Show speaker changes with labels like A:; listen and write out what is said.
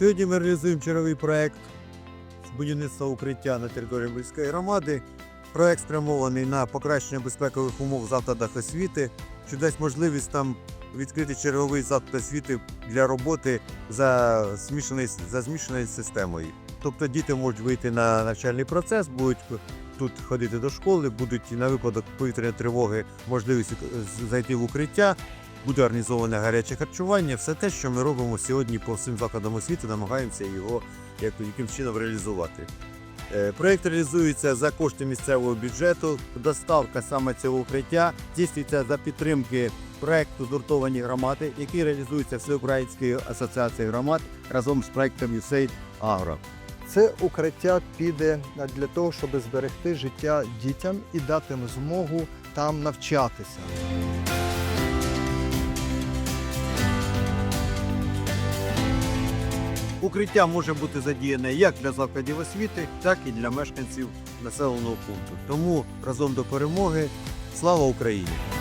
A: Сьогодні ми реалізуємо черговий проект з будівництва укриття на території міської громади. Проект спрямований на покращення безпекових умов закладах освіти, що дасть можливість там відкрити черговий заклад освіти для роботи за змішаною, за змішаною системою. Тобто діти можуть вийти на навчальний процес, будуть тут ходити до школи, будуть на випадок повітряної тривоги можливість зайти в укриття, буде організоване гаряче харчування. Все те, що ми робимо сьогодні по всім закладам освіти, намагаємося його як, якимсь чином реалізувати. Е, Проєкт реалізується за кошти місцевого бюджету. Доставка саме цього укриття здійснюється за підтримки проєкту згуртовані громади, який реалізується Всеукраїнською асоціацією громад разом з проєктом USAID Агро.
B: Це укриття піде для того, щоб зберегти життя дітям і дати змогу там навчатися.
A: Укриття може бути задіяне як для закладів освіти, так і для мешканців населеного пункту. Тому разом до перемоги. Слава Україні!